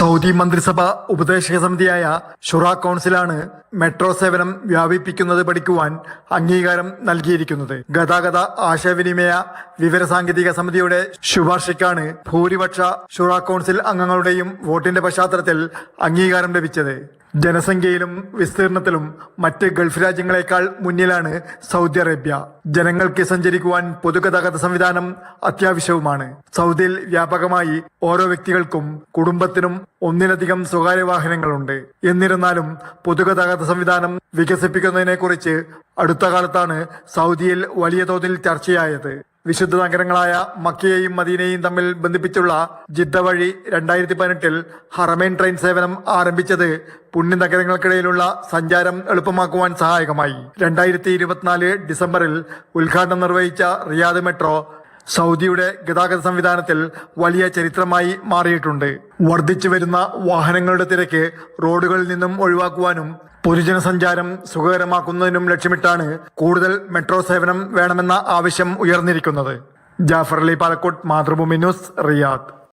Saudi മന്ത്രിസഭ ഉപദേശക സമിതിയായ ഷുറ കൗൺസിലാണ് metro സേവനം വ്യാപിപ്പിക്കുന്നത് പഠിക്കുവാൻ അംഗീകാരം നൽകിയിരിക്കുന്നത്. ഗതാഗത ആശയവിനിമയ വിവരസാങ്കേതിക സമിതിയുടെ ശുപാർശയ്ക്കാണ് ഭൂരിപക്ഷ ഷുറ കൗൺസിൽ അംഗങ്ങളുടെയും വോട്ടിന്റെ പശ്ചാത്തലത്തിൽ അംഗീകാരം ലഭിച്ചത്. ജനസംഖ്യയിലും വിസ്തീർണത്തിലും മറ്റ് ഗൾഫ് രാജ്യങ്ങളെക്കാൾ മുന്നിലാണ് സൗദി അറേബ്യ. ജനങ്ങൾക്ക് സഞ്ചരിക്കുവാൻ പൊതുഗതാഗത സംവിധാനം അത്യാവശ്യവുമാണ്. സൗദിയിൽ വ്യാപകമായി ഓരോ വ്യക്തികൾക്കും കുടുംബത്തിനും ഒന്നിലധികം സ്വകാര്യ വാഹനങ്ങളുണ്ട്. എന്നിരുന്നാലും പൊതുഗതാഗത സംവിധാനം വികസിപ്പിക്കുന്നതിനെക്കുറിച്ച് അടുത്ത കാലത്താണ് സൗദിയിൽ വലിയ തോതിൽ ചർച്ചയായത്. വിശുദ്ധ നഗരങ്ങളായ മക്കയെയും മദീനയും തമ്മിൽ ബന്ധിപ്പിച്ചുള്ള ജിദ്ദ വഴി രണ്ടായിരത്തി പതിനെട്ടിൽ ഹറമൈൻ ട്രെയിൻ സേവനം ആരംഭിച്ചത് പുണ്യ നഗരങ്ങൾക്കിടയിലുള്ള സഞ്ചാരം എളുപ്പമാക്കുവാൻ സഹായകമായി. രണ്ടായിരത്തി ഇരുപത്തിനാല് ഡിസംബറിൽ ഉദ്ഘാടനം നിർവഹിച്ച റിയാദ് മെട്രോ സൗദിയുടെ ഗതാഗത സംവിധാനത്തിൽ വലിയ ചരിത്രമായി മാറിയിട്ടുണ്ട്. വർദ്ധിച്ചു വരുന്ന വാഹനങ്ങളുടെ തിരക്ക് റോഡുകളിൽ നിന്നും ഒഴിവാക്കുവാനും പൊതുജന സഞ്ചാരം സുഖകരമാക്കുന്നതിനും ലക്ഷ്യമിട്ടാണ് കൂടുതൽ മെട്രോ സേവനം വേണമെന്ന ആവശ്യം ഉയർന്നിരിക്കുന്നത്. Jafar Ali Palakkot Mathrubhumi news Riyadh.